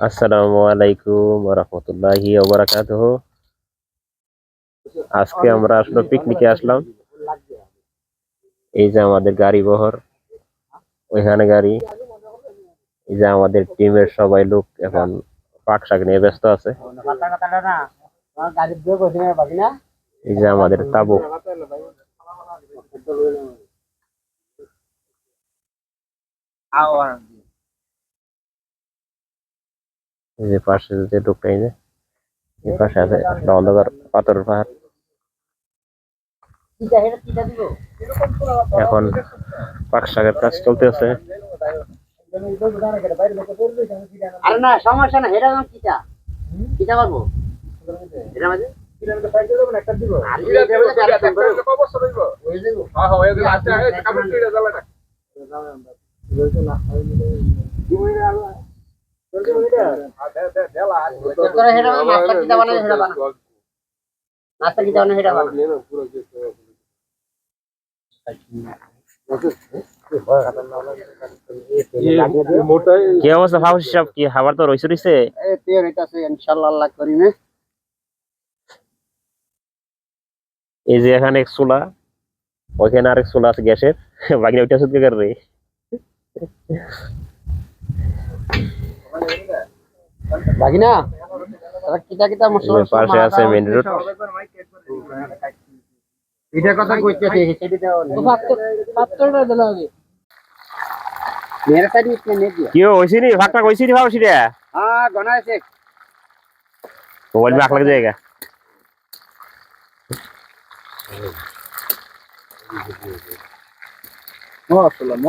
আসসালামু আলাইকুম রহমতুল্লাহি আজকে আমরা আসলো পিকনিকে আসলাম। এই যে আমাদের গাড়ি বহর, ওইখানে গাড়ি। এই যে আমাদের টিমের সবাই লোক এখন পাক শাক নিয়ে ব্যস্ত আছে। এই যে আমাদের তাবু। এই যে পাশে যে এই যে এই পাশে আছে একটা অন্ধকার পাথরের পাহাড়। এখন পাক শাকের কাজ চলতেছে। আরে না সমস্যা না এটা কিটা কিটা পারব এটা মাঝে আর কি অবস্থা সাহেব কি খাবার তো রইছে রইছে হইতাছে, আল্লাহ করিমে। এই যে এখানে এক চুলা ওইখানে আরেক চুলা আছে গ্যাসের বাকি ওইটা শুধু রে বাকি না? তোরা কিটা কিটা মশলা এই পাশে আছে মেন রোড এটার কথা কইতেছে, সেটা দাও না। মেরে সাইড নিচে নে দিয়া। কি হইছে নি ভাগটা কইছি নি ফাউসি রে হ্যাঁ, গনাইছে। মোবাইল में आग लग जाएगा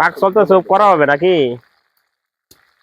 পাক চলতে সব করা হবে নাকি এই দেখেন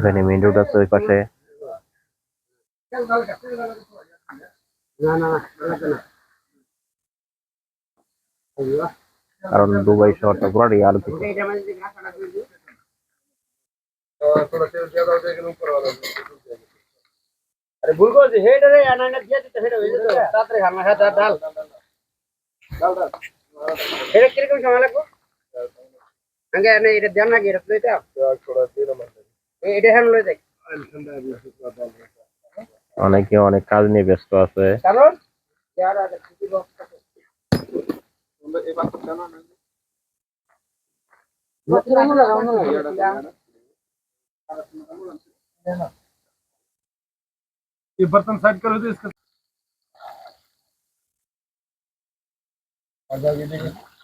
ওখানে মেইন রোড আছে ওই পাশে। কারণ দুবাই শহরটা পুরাটি আলোচিত আরে ভুল করছি হেড রে আনাইনা দিয়ে দিতে হেড হয়ে যেত তাড়াতাড়ি খানা খা ডাল ডাল। এটা কীরকম না কি এটা লইতে ছোড়া এটা হ্যান্ড লই দেখ অনেকে অনেক কাজ নিয়ে ব্যস্ত আছে কারণ যার আগে কিছু বক্স ये बर्तन साइड करो तो इसका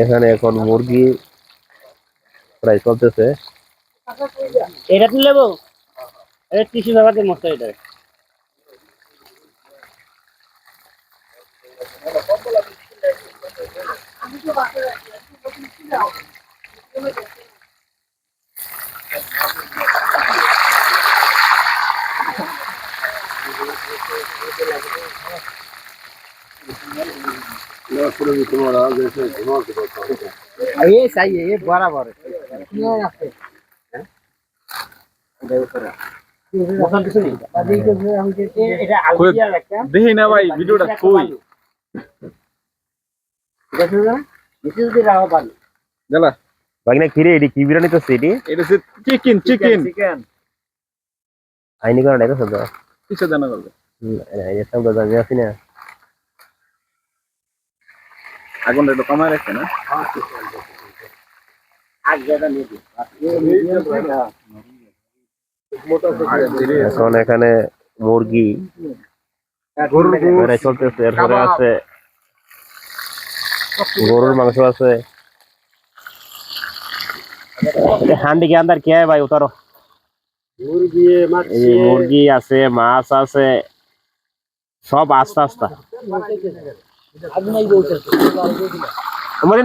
এখানে এখন মুরগি প্রায় চলতেছে। এটা তুলে বউ কৃষি মস্ত এটা আমি তো আছি बराबर है क्लियर আছে মোশন কিছু নেই এটা আলবিয়া রাখতাম দেখি না ভাই ভিডিওটা কই এটা শুনো না দিস ইজ দি রাওয়া পানি জালা বাকি কিরে এটি কি বিরিয়ানি তো সেটি এটা হচ্ছে চিকেন চিকেন চিকেন আইনি করা নাই তো সব কিসে জানা করবে এই সব দাদা আমি আছি না আগুনটা একটু কমায় রাখছে না? এখন এখানে মুরগি চলতেছে, এরপরে আছে গরুর মাংস আছে। হান্ডি কে আন্দার কে ভাই, উতারো। মুরগি আছে, মাছ আছে, সব আস্তে আস্তে।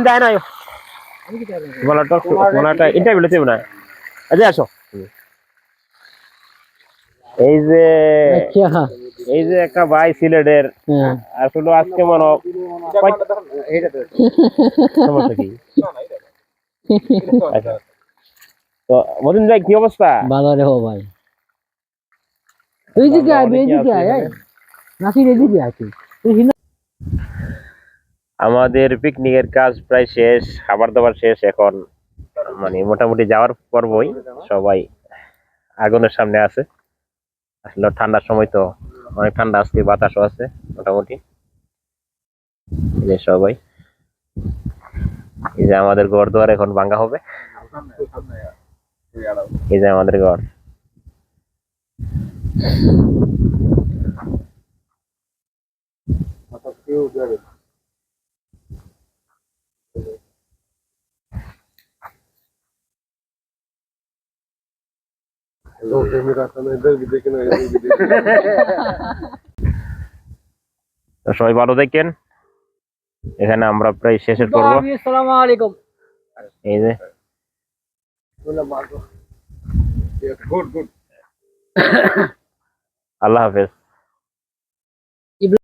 দেয় না ইন্টারভিউ না আচ্ছা আসো। এই যে এই যে একটা ভাই সিলেটের আসলে আজকে মনে সমস্যা কি? আচ্ছা। তো মদিন ভাই কি অবস্থা? ভালো রে হো ভাই। এইদিকে আয় এইদিকে আয় নাসির এদিকে আছে তুই। আমাদের পিকনিকের কাজ প্রায় শেষ, খাবার দাবার শেষ এখন। মানে মোটামুটি যাওয়ার পর্বই সবাই আগুনের সামনে আছে। আসলে ঠান্ডার সময় তো অনেক ঠান্ডা, আজকে বাতাসও আছে মোটামুটি। সবাই। এই যে আমাদের ঘর দুয়ার এখন ভাঙ্গা হবে। এই যে আমাদের ঘর। সবাই ভালো দেখেন এখানে আমরা প্রায় শেষের পর্ব আসসালামু আলাইকুম এই যে আল্লাহ হাফেজ